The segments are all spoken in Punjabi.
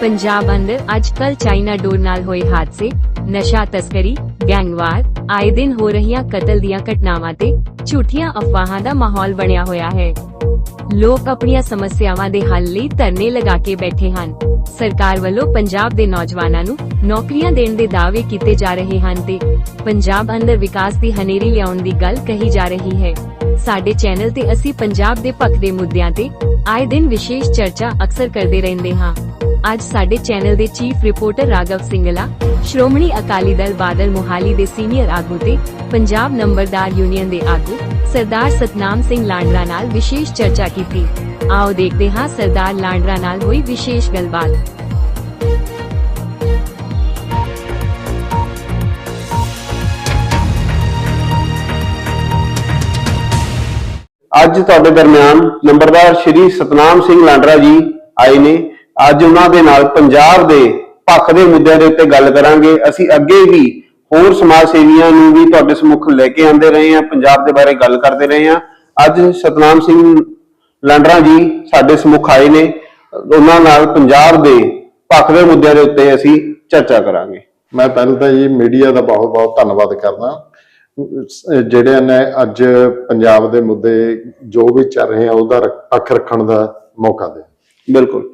ਪੰਜਾਬ ਅੰਦਰ ਅੱਜ ਕੱਲ ਚਾਈਨਾ ਡੋਰ ਨਾਲ ਹੋਏ ਹਾਦਸੇ, ਨਸ਼ਾ ਤਸਕਰੀ, ਗੈਂਗਵਾਰ, ਆਏ ਦਿਨ ਹੋ ਰਹੀਆਂ ਕਤਲ ਦੀਆਂ ਘਟਨਾਵਾਂ ਤੇ ਝੂਠੀਆਂ ਅਫਵਾਹਾਂ ਦਾ ਮਾਹੌਲ ਬਣਿਆ ਹੋਇਆ ਹੈ। ਲੋਕ ਆਪਣੀਆਂ ਸਮੱਸਿਆਵਾਂ ਦੇ ਹੱਲ ਲਈ ਧਰਨੇ ਲਗਾ ਕੇ ਬੈਠੇ ਹਨ। ਸਰਕਾਰ ਵੱਲੋਂ ਪੰਜਾਬ ਦੇ ਨੌਜਵਾਨਾਂ ਨੂੰ ਨੌਕਰੀਆਂ ਦੇਣ ਦੇ ਦਾਅਵੇ ਕੀਤੇ ਜਾ ਰਹੇ ਹਨ ਤੇ ਪੰਜਾਬ ਅੰਦਰ ਵਿਕਾਸ ਦੀ ਹਨੇਰੀ ਲਿਆਉਣ ਦੀ ਗੱਲ ਕਹੀ ਜਾ ਰਹੀ ਹੈ। ਸਾਡੇ ਚੈਨਲ ਤੇ ਅਸੀਂ ਪੰਜਾਬ ਦੇ ਪੱਖ ਦੇ ਮੁੱਦਿਆਂ ਤੇ ਆਏ ਦਿਨ ਵਿਸ਼ੇਸ਼ ਚਰਚਾ ਅਕਸਰ ਕਰਦੇ ਰਹਿੰਦੇ ਹਾਂ। ਅੱਜ ਸਾਡੇ ਚੈਨਲ ਦੇ ਚੀਫ ਰਿਪੋਰਟਰ ਰਾਘਵ ਸਿੰਗਲਾ, ਸ਼੍ਰੋਮਣੀ ਅਕਾਲੀ ਦਲ ਬਾਦਲ ਮੁਹਾਲੀ ਦੇ ਸੀਨੀਅਰ ਆਗੂ ਤੇ ਪੰਜਾਬ ਨੰਬਰਦਾਰ ਯੂਨੀਅਨ ਦੇ ਆਗੂ, ਸਰਦਾਰ ਸਤਨਾਮ ਸਿੰਘ ਲਾਂਡਰਾ ਨਾਲ ਵਿਸ਼ੇਸ਼ ਚਰਚਾ ਕੀਤੀ। ਆਓ ਦੇਖਦੇ ਹਾਂ ਸਰਦਾਰ ਲਾਂਡਰਾ ਨਾਲ ਹੋਈ ਵਿਸ਼ੇਸ਼ ਗੱਲਬਾਤ। ਅੱਜ ਤੁਹਾਡੇ ਦਰਮਿਆਨ ਨੰਬਰਦਾਰ ਸ਼੍ਰੀ ਸਤਨਾਮ ਸਿੰਘ ਲਾਂਡਰਾ ਜੀ ਆਏ ਨੇ। ਅੱਜ ਉਹਨਾਂ ਦੇ ਨਾਲ ਪੰਜਾਬ ਦੇ ਪੱਖ ਦੇ ਮੁੱਦਿਆਂ ਦੇ ਉੱਤੇ ਗੱਲ ਕਰਾਂਗੇ। ਅਸੀਂ ਅੱਗੇ ਵੀ ਹੋਰ ਸਮਾਜ ਸੇਵੀਆਂ ਨੂੰ ਵੀ ਤੁਹਾਡੇ ਸਮੁਖ ਲੈ ਕੇ ਆਂਦੇ ਰਹੇ ਹਾਂ, ਪੰਜਾਬ ਦੇ ਬਾਰੇ ਗੱਲ ਕਰਦੇ ਰਹੇ ਹਾਂ। ਅੱਜ ਸਤਨਾਮ ਸਿੰਘ ਲਾਂਡਰਾ ਜੀ ਸਾਡੇ ਸਮੁਖ ਆਏ ਨੇ। ਉਹਨਾਂ ਨਾਲ ਪੰਜਾਬ ਦੇ ਪੱਖ ਦੇ ਮੁੱਦਿਆਂ ਦੇ ਉੱਤੇ ਅਸੀਂ ਚਰਚਾ ਕਰਾਂਗੇ। ਮੈਂ ਪਹਿਲਾਂ ਤਾਂ ਜੀ ਮੀਡੀਆ ਦਾ ਬਹੁਤ ਬਹੁਤ ਧੰਨਵਾਦ ਕਰਦਾ। ਜਿਹੜੇ ਨੇ ਅੱਜ ਪੰਜਾਬ ਦੇ ਮੁੱਦੇ ਜੋ ਵੀ ਚੱਲ ਰਹੇ ਆ ਉਹਦਾ ਪੱਖ ਰੱਖਣ ਦਾ ਮੌਕਾ ਦੇ। ਬਿਲਕੁਲ।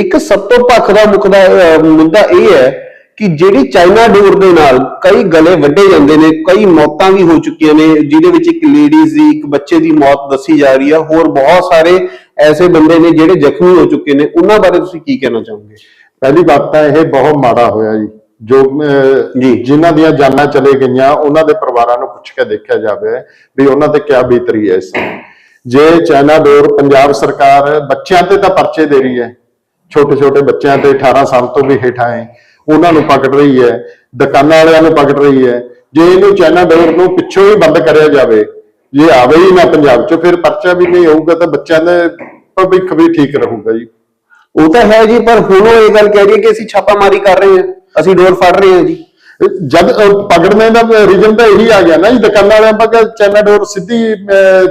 ਇੱਕ ਸਭ ਤੋਂ ਪੱਖ ਦਾ ਮੁੱਖ ਦਾ ਮੁੱਦਾ ਇਹ ਹੈ ਕਿ ਜਿਹੜੀ ਚਾਈਨਾ ਡੋਰ ਦੇ ਨਾਲ ਕਈ ਗਲੇ ਵੱਢੇ ਜਾਂਦੇ ਨੇ ਕਈ ਮੌਤਾਂ ਵੀ ਹੋ ਚੁੱਕੀਆਂ ਨੇ ਜਿਹਦੇ ਵਿੱਚ ਇੱਕ ਲੇਡੀਜ਼ ਦੀ ਇੱਕ ਬੱਚੇ ਦੀ ਮੌਤ ਦੱਸੀ ਜਾ ਰਹੀ ਹੈ ਹੋਰ ਬਹੁਤ ਸਾਰੇ ਐਸੇ ਬੰਦੇ ਨੇ ਜਿਹੜੇ ਜ਼ਖਮੀ ਹੋ ਚੁੱਕੇ ਨੇ। ਉਹਨਾਂ ਬਾਰੇ ਤੁਸੀਂ ਕੀ ਕਹਿਣਾ ਚਾਹੋਗੇ? ਪਹਿਲੀ ਬਾਤ ਤਾਂ ਇਹ ਬਹੁਤ ਮਾੜਾ ਹੋਇਆ ਜੀ। ਜੋ। ਜਿਨ੍ਹਾਂ ਦੀਆਂ ਜਾਨਾਂ ਚਲੇ ਗਈਆਂ ਉਹਨਾਂ ਦੇ ਪਰਿਵਾਰਾਂ ਨੂੰ ਪੁੱਛ ਕੇ ਦੇਖਿਆ ਜਾਵੇ ਵੀ ਉਹਨਾਂ ਤੇ ਕੀ ਬੀਤ ਰਹੀ ਹੈ ਇਸ ਸਮੇਂ। ਜੇ ਚਾਈਨਾ ਡੋਰ ਪੰਜਾਬ ਸਰਕਾਰ ਬੱਚਿਆਂ ਤੇ ਤਾਂ ਪਰਚੇ ਦੇ ਰਹੀ ਹੈ ਛੋਟੇ ਛੋਟੇ ਬੱਚਿਆਂ ਤੇ 18 ਸਾਲ ਤੋਂ ਵੀ ਹੇਠਾਂ ਹੈ ਉਹਨਾਂ ਨੂੰ ਪਕੜ ਰਹੀ ਹੈ ਦੁਕਾਨਾਂ ਵਾਲਿਆਂ ਨੂੰ ਪਕੜ ਰਹੀ ਹੈ ਜੇ ਇਹਨੂੰ ਚਾਈਨਾ ਡੋਰ ਨੂੰ ਪਿੱਛੋਂ ਹੀ ਬੰਦ ਕਰਿਆ ਜਾਵੇ ਜੇ ਆਵੇ ਹੀ ਨਾ ਪੰਜਾਬ 'ਚ ਫਿਰ ਪਰਚਾ ਵੀ ਨਹੀਂ ਹੋਊਗਾ ਤਾਂ ਬੱਚਿਆਂ ਦੇ ਭਵਿੱਖ ਵੀ ਠੀਕ ਰਹੂਗਾ ਜੀ। ਉਹ ਤਾਂ ਹੈ ਜੀ ਪਰ ਹੁਣ ਉਹ ਇਹ ਗੱਲ ਕਹਿ ਰਹੀ ਹੈ ਕਿ ਅਸੀਂ ਛਾਪਾਮਾਰੀ ਕਰ ਰਹੇ ਹਾਂ। ਅਸੀਂ ਡੋਰ ਫੜ ਰਹੇ ਹਾਂ ਜੀ। ਜਦ ਪਕੜਨੇ ਦਾ ਰੀਜਨ ਤਾਂ ਇਹੀ ਆ ਗਿਆ ਨਾ ਜੀ ਦੁਕਾਨਾਂ ਵਾਲਿਆਂ ਪਾ ਚਾਈਨਾ ਡੋਰ ਸਿੱਧੀ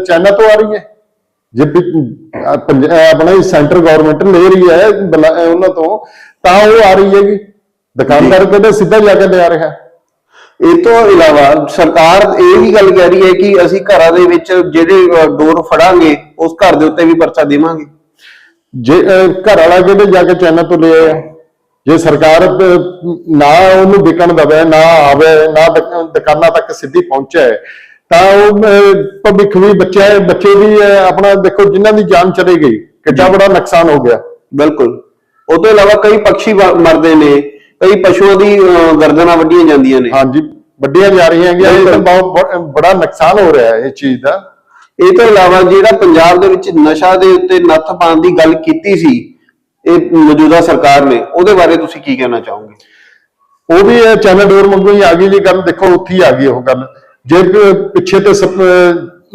ਚਾਈਨਾ ਤੋਂ ਆ ਰਹੀ ਹੈ। ਜੇ ਆਪਣਾ ਹੀ ਸੈਂਟਰ ਗਵਰਨਮੈਂਟ ਲੈ ਰਹੀ ਹੈ ਉਹਨਾਂ ਤੋਂ ਤਾਂ ਉਹ ਆ ਰਹੀ ਹੈਗੀ ਦੁਕਾਨਦਾਰ ਕਹਿੰਦੇ ਸਿੱਧਾ ਜਾ ਕੇ ਲਿਆ ਰਿਹਾ। ਇਹ ਤੋਂ ਇਲਾਵਾ ਸਰਕਾਰ ਇਹ ਵੀ ਗੱਲ ਕਹਿ ਰਹੀ ਹੈ ਕਿ ਅਸੀਂ ਘਰਾਂ ਦੇ ਵਿੱਚ ਜਿਹੜੇ ਡੋਰ ਫੜਾਂਗੇ ਉਸ ਘਰ ਦੇ ਉੱਤੇ ਵੀ ਪਰਚਾ ਦੇਵਾਂਗੇ। ਜੇ ਘਰ ਵਾਲਾ ਕਹਿੰਦੇ ਜਾ ਕੇ ਚਾਈਨਾ ਤੋਂ ਲੈ ਆਇਆ। ਜੇ ਸਰਕਾਰ ਨਾ ਉਹਨੂੰ ਵਿਕਣ ਦਵੇ ਨਾ ਆਵੇ ਨਾ ਦੁਕ- ਦੁਕਾਨਾਂ ਤੱਕ ਸਿੱਧੀ ਪਹੁੰਚੇ ਤਾਂ ਉਹ ਭਵਿੱਖ ਵੀ ਬੱਚੇ ਬੱਚੇ ਵੀ ਆਪਣਾ ਦੇਖੋ ਜਿਨ੍ਹਾਂ ਦੀ ਜਾਨ ਚਲੀ ਗਈ ਕਿੱਡਾ ਬੜਾ ਨੁਕਸਾਨ ਹੋ ਗਿਆ। ਬਿਲਕੁਲ। ਉਹ ਤੋਂ ਇਲਾਵਾ ਕਈ ਪੰਛੀ ਮਰਦੇ ਨੇ ਕਈ ਪਸ਼ੂਆਂ ਦੀ ਗਰਦਨਾਂ ਵੱਢੀਆਂ ਜਾਂਦੀਆਂ ਨੇ। ਹਾਂਜੀ ਵੱਡੀਆਂ ਜਾ ਰਹੀਆਂ ਹੈਗੀਆਂ ਇਹ ਤਾਂ ਬਹੁਤ ਬੜਾ ਨੁਕਸਾਨ ਹੋ ਰਿਹਾ ਹੈ ਇਹ ਚੀਜ਼ ਦਾ। ਇਹ ਤੋਂ ਇਲਾਵਾ ਜਿਹੜਾ ਪੰਜਾਬ ਦੇ ਵਿੱਚ ਨਸ਼ਾ ਦੇ ਉੱਤੇ ਨੱਥ ਪਾਉਣ ਦੀ ਗੱਲ ਕੀਤੀ ਸੀ ਇਹ ਮੌਜੂਦਾ ਸਰਕਾਰ ਨੇ ਉਹਦੇ ਬਾਰੇ ਤੁਸੀਂ ਕੀ ਕਹਿਣਾ ਚਾਹੋਗੇ? ਉਹ ਵੀ ਇਹ ਚੈਨਲ ਡੋਰ ਮੰਗੂ ਹੀ ਆ ਗਈ ਜੀ ਗੱਲ ਦੇਖੋ ਉੱਥੇ ਹੀ ਆ ਗਈ ਉਹ ਗੱਲ। ਜੇ ਪਿੱਛੇ ਤੇ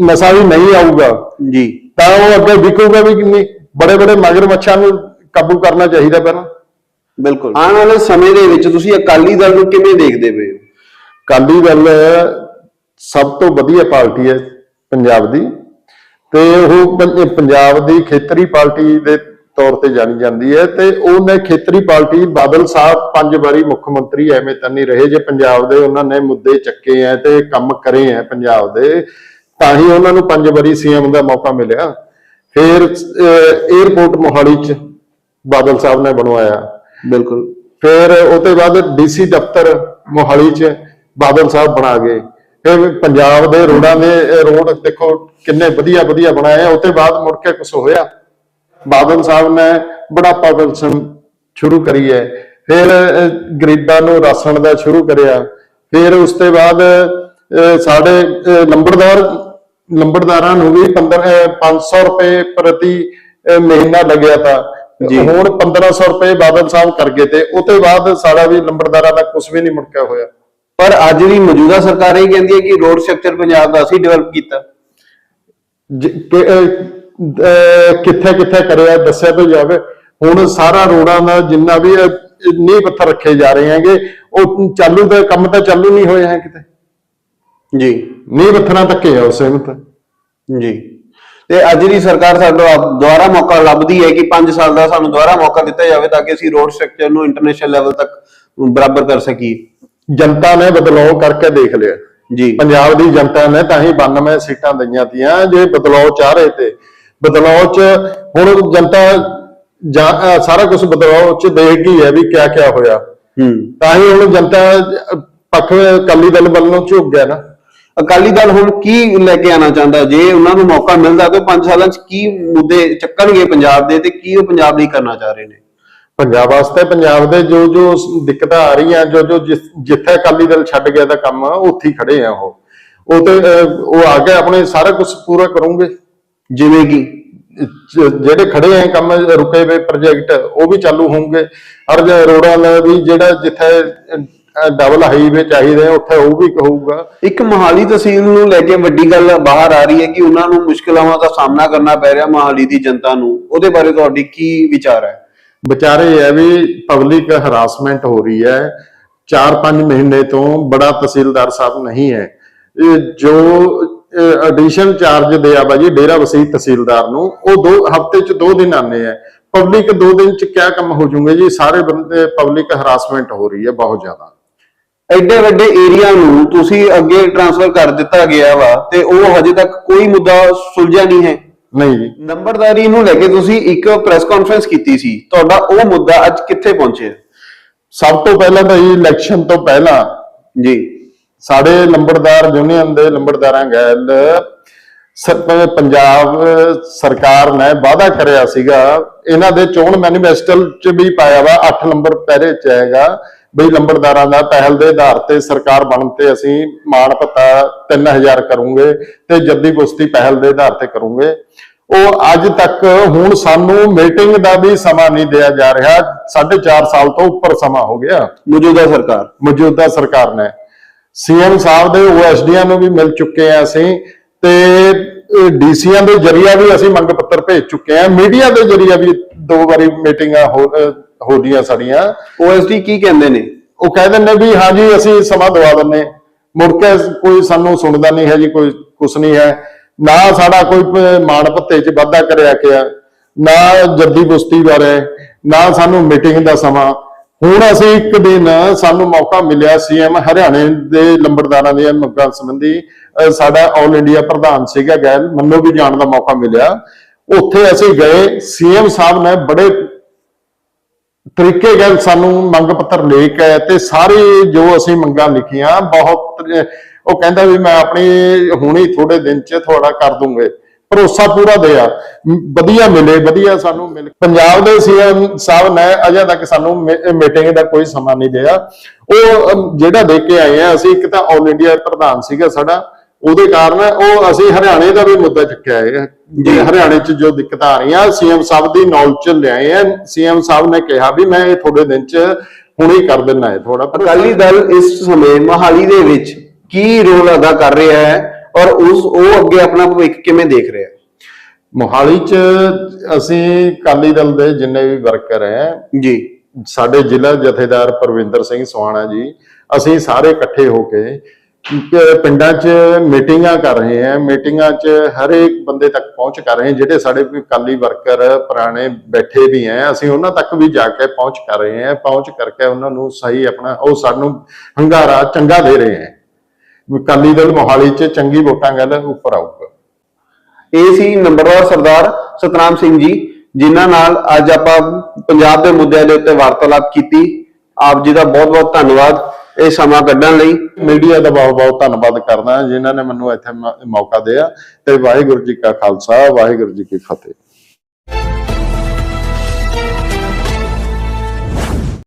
ਨਸ਼ਾ ਵੀ ਨਹੀਂ ਆਊਗਾ ਜੀ। ਤਾਂ ਉਹ ਅੱਗੇ ਵਿਕੂਗਾ ਵੀ ਕਿੰਨੀ ਬੜੇ ਬੜੇ ਮਗਰ ਮੱਛਾਂ ਨੂੰ ਕਾਬੂ ਕਰਨਾ ਚਾਹੀਦਾ ਪਹਿਲਾਂ। ਬਿਲਕੁਲ। ਆਉਣ ਵਾਲੇ ਸਮੇਂ ਦੇ ਵਿੱਚ ਤੁਸੀਂ ਅਕਾਲੀ ਦਲ ਨੂੰ ਕਿਵੇਂ ਦੇਖਦੇ ਪਏ ਹੋ? ਕਾਲੀ ਦਲ ਸਭ ਤੋਂ ਵਧੀਆ ਪਾਰਟੀ ਹੈ ਪੰਜਾਬ ਦੀ ਤੇ ਉਹ ਪੰਜਾਬ ਦੀ ਖੇਤਰੀ ਪਾਰਟੀ ਦੇ ਤੌਰ ਤੇ ਜਾਣੀ ਜਾਂਦੀ ਹੈ ਤੇ ਉਹਨੇ ਖੇਤਰੀ ਪਾਰਟੀ ਬਾਦਲ ਸਾਹਿਬ ਪੰਜ ਵਾਰੀ ਮੁੱਖ ਮੰਤਰੀ ਐਵੇਂ ਤਾਂ ਨਹੀਂ ਰਹੇ ਜੇ ਪੰਜਾਬ ਦੇ ਉਹਨਾਂ ਨੇ ਮੁੱਦੇ ਚੱਕੇ ਆ ਤੇ ਕੰਮ ਕਰੇ ਆ ਪੰਜਾਬ ਦੇ ਤਾਂ ਹੀ ਉਹਨਾਂ ਨੂੰ ਪੰਜ ਵਾਰੀ ਸੀਐਮ ਦਾ ਮੌਕਾ ਮਿਲਿਆ। ਫਿਰ 에ਅਰਪੋਰਟ ਮੋਹਾਲੀ ਚ ਬਾਦਲ ਸਾਹਿਬ ਨੇ ਬਣਵਾਇਆ। ਬਿਲਕੁਲ। ਫਿਰ ਉਹਦੇ ਬਾਅਦ ਡੀਸੀ ਦਫ਼ਤਰ ਮੋਹਾਲੀ ਚ ਬਾਦਲ ਸਾਹਿਬ ਬਣਾ ਗਏ। ਫਿਰ ਪੰਜਾਬ ਦੇ ਰੋਡਾਂ ਦੇ ਰੋਡ ਦੇਖੋ ਕਿੰਨੇ ਵਧੀਆ ਵਧੀਆ ਬਣਾਏ ਆ ਉਹਦੇ ਬਾਅਦ ਮੁੜ ਕੇ ਕੁਝ ਹੋਇਆ। ਬਾਦਲ ਸਾਹਿਬ ਨੇ ਬੁਢਾਪਾ ਪੈਨਸ਼ਨ ਸ਼ੁਰੂ ਕਰੀ ਹੈ। ਫਿਰ ਗਰੀਬਾਂ ਨੂੰ ਰਾਸ਼ਨ ਦਾ ਸ਼ੁਰੂ ਕਰਿਆ। ਫਿਰ ਉਸ ਤੋਂ ਬਾਅਦ ਸਾਡੇ ਲੰਬੜਦਾਰ ਲੰਬੜਦਾਰਾਂ ਨੂੰ ਵੀ 15 ਅਹ, 500 ਰੁਪਏ ਪ੍ਰਤੀ ਮਹੀਨਾ ਲੱਗਿਆ ਤਾਂ। ਜੀ। ਹੁਣ 1500 ਰੁਪਏ ਬਾਦਲ ਸਾਹਿਬ ਕਰ ਗਏ ਤੇ ਉਹਦੇ ਬਾਅਦ ਸਾਡਾ ਵੀ ਲੰਬੜਦਾਰਾਂ ਦਾ ਕੁਝ ਵੀ ਨਹੀਂ ਮੁੜਕਿਆ ਹੋਇਆ। ਪਰ ਅੱਜ ਦੀ ਮੌਜੂਦਾ ਸਰਕਾਰ ਇਹ ਕਹਿੰਦੀ ਹੈ ਕਿ ਰੋਡ ਸਟਰਕਚਰ ਪੰਜਾਬ ਦਾ ਅਸੀਂ ਡਿਵੈਲਪ ਕੀਤਾ। ਕਿੱਥੇ ਕਿੱਥੇ ਕਰਿਆ ਦੱਸਿਆ ਤਾਂ ਜਾਵੇ। ਹੁਣ ਸਾਰਾ ਰੋਡਾਂ ਦਾ ਜਿੰਨਾ ਵੀ ਨੀਂਹ ਪੱਥਰ ਰੱਖੇ ਜਾ ਰਹੇ ਹੈਗੇ ਉਹ ਚਾਲੂ ਦਾ ਕੰਮ ਤਾਂ ਚਾਲੂ ਨਹੀਂ ਹੋਇਆ ਹੈ ਕਿਤੇ। ਜੀ। ਨੀਂਹ ਪੱਥਰਾਂ ਤੱਕ ਆ ਉਸੇ ਨੂੰ ਤਾਂ ਜੀ। ਤੇ ਅੱਜ ਦੀ ਸਰਕਾਰ ਆਪ- ਦੁਬਾਰਾ ਮੌਕਾ ਲੱਭਦੀ ਹੈ ਕਿ 5 ਸਾਲ ਦਾ ਸਾਨੂੰ ਦੁਬਾਰਾ ਮੌਕਾ ਦਿੱਤਾ ਜਾਵੇ ਤਾਂ ਕਿ ਅਸੀਂ ਰੋਡ ਸਟਰਕਚਰ ਨੂੰ ਇੰਟਰਨੈਸ਼ਨਲ ਲੈਵਲ ਤੱਕ ਬਰਾਬਰ ਕਰ ਸਕੀਏ। ਜਨਤਾ ਨੇ ਬਦਲਾਅ ਕਰਕੇ ਦੇਖ ਲਿਆ। ਜੀ। ਪੰਜਾਬ ਦੀ ਜਨਤਾ ਨੇ ਤਾਂ ਹੀ 92 ਸੀਟਾਂ ਦਈਆਂ ਤੀਆਂ ਜੇ ਬਦਲਾਅ ਚਾਹ ਰਹੇ ਤੇ। ਬਦਲਾਅ ਚ ਹੁਣ ਜਨਤਾ ਜਾਂ- ਸਾਰਾ ਕੁਝ ਬਦਲਾਅ ਚ ਦੇਖ ਗਈ ਹੈ ਵੀ ਕਿਆ ਕਿਆ ਹੋਇਆ। ਹੂੰ। ਤਾਂ ਹੀ ਹੁਣ ਜਨਤਾ ਪੱਖ ਅਕਾਲੀ ਦਲ ਵੱਲ ਝੁਕ ਗਿਆ ਨਾ। ਅਕਾਲੀ ਦਲ ਹੁਣ ਕੀ ਲੈ ਕੇ ਆਣਾ ਚਾਹੁੰਦਾ? ਜੇ ਉਹਨਾਂ ਨੂੰ ਮੌਕਾ ਮਿਲਦਾ ਤਾਂ 5 ਸਾਲਾਂ 'ਚ ਕੀ ਮੁੱਦੇ ਚੱਕਣਗੇ ਪੰਜਾਬ ਦੇ ਤੇ ਕੀ ਉਹ ਪੰਜਾਬ ਲਈ ਕਰਨਾ ਚਾਹ ਰਹੇ ਨੇ? ਪੰਜਾਬ ਵਾਸਤੇ ਪੰਜਾਬ ਦੇ ਜੋ ਜੋ ਸ- ਦਿੱਕਤਾਂ ਆ ਰਹੀਆਂ ਜੋ ਜੋ ਜਿਸ- ਜਿੱਥੇ ਅਕਾਲੀ ਦਲ ਛੱਡ ਗਿਆ ਦਾ ਕੰਮ ਉੱਥੇ ਹੀ ਖੜੇ ਆ ਉਹ। ਉਹ ਤੇ ਉਹ ਆ ਕੇ ਆਪਣੇ ਸਾਰਾ ਕੁਝ ਪੂਰਾ ਕਰੂੰਗੇ। ਜਿਵੇਂ ਕਿ ਜਿਹੜੇ ਖੜੇ ਆ ਕੰਮ ਰੁਕੇ ਹੋਏ ਪ੍ਰੋਜੈਕਟ ਉਹ ਵੀ ਚਾਲੂ ਹੋਣਗੇ। ਜ- ਰੋਡਾਂ ਦਾ ਵੀ ਜਿਹੜਾ ਜਿੱਥੇ ਡਬਲ ਹਾਈਵੇ ਚਾਹੀਦੇ ਆ, ਉੱਥੇ ਉਹ ਵੀ ਹੋਊਗਾ। ਇੱਕ ਮੋਹਾਲੀ ਤਹਿਸੀਲ ਨੂੰ ਲੈ ਕੇ ਵੱਡੀ ਗੱਲ ਬਾਹਰ ਆ ਰਹੀ ਹੈ ਕਿ ਉਹਨਾਂ ਨੂੰ ਮੁਸ਼ਕਲਾਂ ਦਾ ਸਾਹਮਣਾ ਕਰਨਾ ਪੈ ਰਿਹਾ ਮੋਹਾਲੀ ਦੀ ਜਨਤਾ ਨੂੰ। ਉਹਦੇ ਬਾਰੇ ਤੁਹਾਡੀ ਕੀ ਵਿਚਾਰ ਹੈ? ਵਿਚਾਰੇ ਇਹ ਹੈ ਵੀ ਪਬਲਿਕ ਹਰਾਸਮੈਂਟ ਹੋ ਰਹੀ ਹੈ। 4-5 ਮਹੀਨੇ ਤੋਂ ਬੜਾ ਤਹਿਸੀਲਦਾਰ ਸਾਹਿਬ ਨਹੀਂ ਹੈ। ਜੋ ਐਡੀਸ਼ਨ ਚਾਰਜ ਦਿਆ ਬਾਜੀ ਡੇਰਾ ਵਸੀ ਤਹਿਸੀਲਦਾਰ ਨੂੰ। ਉਹ ਦੋ ਹਫ਼ਤੇ ਚ ਦੋ ਦਿਨ ਆਨੇ ਹੈ ਪਬਲਿਕ ਦੋ ਦਿਨ ਚ ਕਿਆ ਕੰਮ ਹੋ ਜੂਗੇ ਜੀ? ਸਾਰੇ ਬੰਦੇ ਪਬਲਿਕ ਹਰਾਸਮੈਂਟ ਹੋ ਰਹੀ ਹੈ ਬਹੁਤ ਜ਼ਿਆਦਾ। ਐਡੇ ਵੱਡੇ ਏਰੀਆ ਨੂੰ ਤੁਸੀਂ ਅੱਗੇ ਟ੍ਰਾਂਸਫਰ ਕਰ ਦਿੱਤਾ ਗਿਆ ਵਾ ਤੇ ਉਹ ਹਜੇ ਤੱਕ ਕੋਈ ਮੁੱਦਾ ਸੁਲਝਿਆ ਨਹੀਂ ਹੈ। ਨਹੀਂ ਜੀ। ਨੰਬਰਦਾਰੀ ਨੂੰ ਲੈ ਕੇ ਤੁਸੀਂ ਇੱਕ ਪ੍ਰੈਸ ਕਾਨਫਰੰਸ ਕੀਤੀ ਸੀ। ਤੁਹਾਡਾ ਉਹ ਮੁੱਦਾ ਅੱਜ ਕਿੱਥੇ ਪਹੁੰਚਿਆ? ਸਭ ਤੋਂ ਪਹਿਲਾਂ ਤਾਂ ਇਹ ਇਲੈਕਸ਼ਨ ਤੋਂ ਪਹਿਲਾਂ ਜੀ। ਸਾਡੇ ਲੰਬੜਦਾਰ ਯੂਨੀਅਨ ਦੇ ਲੰਬੜਦਾਰਾਂ ਗੈਲ ਪੰਜਾਬ ਸਰਕਾਰ ਨੇ ਵਾਅਦਾ ਕਰਿਆ ਸੀਗਾ ਇਹਨਾਂ ਦੇ ਚੋਣ ਮੈਨੀਫੈਸਟੋ ਚ ਵੀ ਪਾਇਆ ਵਾ 8 ਨੰਬਰ ਪਹਿਰੇ ਚ ਹੈਗਾ ਬਈ ਲੰਬੜਦਾਰਾਂ ਦਾ ਪਹਿਲ ਦੇ ਆਧਾਰ ਤੇ ਸਰਕਾਰ ਬਣਨ ਤੇ ਅਸੀਂ ਮਾਣ ਭੱਤਾ 3000 ਕਰੂੰਗੇ ਤੇ ਜੱਦੀ ਬੁਸਤੀ ਪਹਿਲ ਦੇ ਆਧਾਰ ਤੇ ਕਰੂੰਗੇ। ਉਹ ਅੱਜ ਤੱਕ ਹੁਣ ਸਾਨੂੰ ਮੀਟਿੰਗ ਦਾ ਵੀ ਸਮਾਂ ਨਹੀਂ ਦਿਆ ਜਾ ਰਿਹਾ 4.5 ਸਾਲ ਤੋਂ ਉੱਪਰ ਸਮਾਂ ਹੋ ਗਿਆ। ਮੌਜੂਦਾ ਸਰਕਾਰ। ਮੌਜੂਦਾ ਸਰਕਾਰ ਨੇ। ਸੀਐਮ ਸਾਹਿਬ ਦੇ ਓਐਸਡੀਆਂ ਨੂੰ ਵੀ ਮਿਲ ਚੁੱਕੇ ਆ ਅਸੀਂ ਤੇ ਡੀਸੀਆਂ ਦੇ ਜਰੀਆ ਵੀ ਅਸੀਂ ਮੰਗ ਪੱਤਰ ਭੇਜ ਚੁੱਕੇ ਆ। ਮੀਡੀਆ ਦੇ ਜਰੀਆ ਵੀ ਦੋ ਵਾਰੀ ਮੀਟਿੰਗਾਂ ਹੋ ਅਹ ਹੋ ਗਈਆਂ ਸਾਡੀਆਂ। ਓਐਸਡੀ ਕੀ ਕਹਿੰਦੇ ਨੇ? ਉਹ ਕਹਿ ਦਿੰਦੇ ਵੀ ਹਾਂਜੀ ਅਸੀਂ ਸਮਾਂ ਦਵਾ ਦਿੰਨੇ ਮੁੜ ਕੇ ਕੋਈ ਸਾਨੂੰ ਸੁਣਦਾ ਨਹੀਂ ਹੈ ਜੀ ਕੋਈ ਕੁਛ ਨਹੀਂ ਹੈ। ਨਾ ਸਾਡਾ ਕੋਈ ਮਾਣ ਭੱਤੇ ਚ ਵਾਧਾ ਕਰਿਆ ਗਿਆ। ਨਾ ਜੱਦੀ ਬੁਸਤੀ ਬਾਰੇ ਨਾ ਸਾਨੂੰ ਮੀਟਿੰਗ ਦਾ ਸਮਾਂ। ਹੁਣ ਅਸੀਂ ਇੱਕ ਦਿਨ ਸਾਨੂੰ ਮੌਕਾ ਮਿਲਿਆ ਸੀਐਮ ਹਰਿਆਣੇ ਦੇ ਲੰਬੜਦਾਰਾਂ ਦੀਆਂ ਮੰਗਾਂ ਸੰਬੰਧੀ। ਸਾਡਾ ਆਲ ਇੰਡੀਆ ਪ੍ਰਧਾਨ ਸੀਗਾ ਗੈਲ, ਮੈਨੂੰ ਵੀ ਜਾਣ ਦਾ ਮੌਕਾ ਮਿਲਿਆ। ਉੱਥੇ ਅਸੀਂ ਗਏ, ਸੀਐਮ ਸਾਹਿਬ ਨੇ ਬੜੇ ਤਰੀਕੇ ਗੱਲ ਸਾਨੂੰ ਮੰਗ ਪੱਤਰ ਲੈ ਕੇ ਤੇ ਸਾਰੇ ਜੋ ਅਸੀਂ ਮੰਗਾਂ ਲਿਖੀਆਂ, ਬਹੁਤ ਉਹ ਕਹਿੰਦਾ ਵੀ ਮੈਂ ਆਪਣੀ ਹੁਣੇ ਥੋੜੇ ਦਿਨ ਚ ਤੁਹਾਡਾ ਕਰ ਦੂੰਗੇ। ਭਰੋਸਾ ਪੂਰਾ ਦਿਆ। ਵਧੀਆ ਮਿਲੇ ਵਧੀਆ ਸਾਨੂੰ ਮਿਲ ਪੰਜਾਬ ਦੇ ਸੀਐਮ ਸਾਹਿਬ ਨੇ ਅਜੇ ਤੱਕ ਸਾਨੂੰ ਮੀਟਿੰਗ ਦਾ ਕੋਈ ਸਮਾਂ ਨਹੀਂ ਦਿਆ। ਉਹ ਜਿਹੜਾ ਦੇ ਕੇ ਆਏ ਆ ਅਸੀਂ ਇੱਕ ਤਾਂ ਆਲ ਇੰਡੀਆ ਪ੍ਰਧਾਨ ਸੀਗਾ ਸਾਡਾ ਉਹਦੇ ਕਾਰਨ ਉਹ ਅਸੀਂ ਹਰਿਆਣੇ ਦਾ ਵੀ ਮੁੱਦਾ ਚੁੱਕਿਆ ਹੈ। ਜੀ ਹਰਿਆਣੇ 'ਚ ਜੋ ਦਿੱਕਤਾਂ ਆ ਰਹੀਆਂ ਸੀਐਮ ਸਾਹਿਬ ਦੀ ਨੌਲੇਜ 'ਚ ਲਿਆਏ ਆ। ਸੀਐਮ ਸਾਹਿਬ ਨੇ ਕਿਹਾ ਵੀ ਮੈਂ ਇਹ ਥੋੜੇ ਦਿਨ 'ਚ ਹੁਣੇ ਕਰ ਦੇਣਾ ਹੈ ਥੋੜਾ ਅਕਾਲੀ ਦਲ ਇਸ ਸਮੇਂ ਮੋਹਾਲੀ ਦੇ ਵਿੱਚ ਕੀ ਰੋਲ ਅਦਾ ਕਰ ਰਿਹਾ ਹੈ? ਔਰ ਉਸ ਉਹ ਅੱਗੇ ਆਪਣਾ ਭਵਿੱਖ ਕਿਵੇਂ ਦੇਖ ਰਿਹਾ ਮੋਹਾਲੀ 'ਚ ਅਸੀਂ ਅਕਾਲੀ ਦਲ ਦੇ ਜਿੰਨੇ ਵੀ ਵਰਕਰ ਹੈ ਜੀ। ਸਾਡੇ ਜ਼ਿਲ੍ਹਾ ਜਥੇਦਾਰ ਪ੍ਰਵਿੰਦਰ ਸਿੰਘ ਸਵਾਣਾ ਜੀ ਅਸੀਂ ਸਾਰੇ ਇਕੱਠੇ ਹੋ ਕੇ ਪਿੰਡਾਂ 'ਚ ਮੀਟਿੰਗਾਂ ਕਰ ਰਹੇ ਹਾਂ। ਮੀਟਿੰਗਾਂ 'ਚ ਹਰ ਇੱਕ ਬੰਦੇ ਤੱਕ ਪਹੁੰਚ ਕਰ ਰਹੇ ਹਾਂ ਜਿਹੜੇ ਸਾਡੇ ਵੀ ਅਕਾਲੀ ਵਰਕਰ ਪੁਰਾਣੇ ਬੈਠੇ ਵੀ ਹੈ ਅਸੀਂ ਉਹਨਾਂ ਤੱਕ ਵੀ ਜਾ ਕੇ ਪਹੁੰਚ ਕਰ ਰਹੇ ਹਾਂ। ਪਹੁੰਚ ਕਰਕੇ ਉਹਨਾਂ ਨੂੰ ਸਹੀ ਆਪਣਾ ਉਹ ਸਾਨੂੰ ਹੰਗਾਰਾ ਚੰਗਾ ਦੇ ਰਹੇ ਹੈ। ਅਕਾਲੀ ਦਲ ਮੋਹਾਲੀ 'ਚ ਚੰਗੀ ਵੋਟਾਂ ਗੱਲ ਉੱਪਰ ਆਊਗਾ। ਇਹ ਸੀ ਨੰਬਰਦਾਰ ਸਰਦਾਰ ਸਤਨਾਮ ਸਿੰਘ ਜੀ ਜਿਨ੍ਹਾਂ ਨਾਲ ਅੱਜ ਆਪਾਂ ਪੰਜਾਬ ਦੇ ਮੁੱਦਿਆਂ ਦੇ ਉੱਤੇ ਵਾਰਤਾਲਾਪ ਕੀਤੀ। ਆਪ ਜੀ ਦਾ ਬਹੁਤ ਬਹੁਤ ਧੰਨਵਾਦ। ਇਹ ਸਮਾਂ ਕੱਢਣ ਲਈ। ਮੀਡੀਆ ਦਾ ਬਹੁਤ ਬਹੁਤ ਧੰਨਵਾਦ ਕਰਦਾ ਜਿਨ੍ਹਾਂ ਨੇ ਮੈਨੂੰ ਇੱਥੇ ਮੌਕਾ ਦਿਆ। ਤੇ ਵਾਹਿਗੁਰੂ ਜੀ ਕਾ ਖਾਲਸਾ ਵਾਹਿਗੁਰੂ ਜੀ ਕੀ ਫਤਿਹ।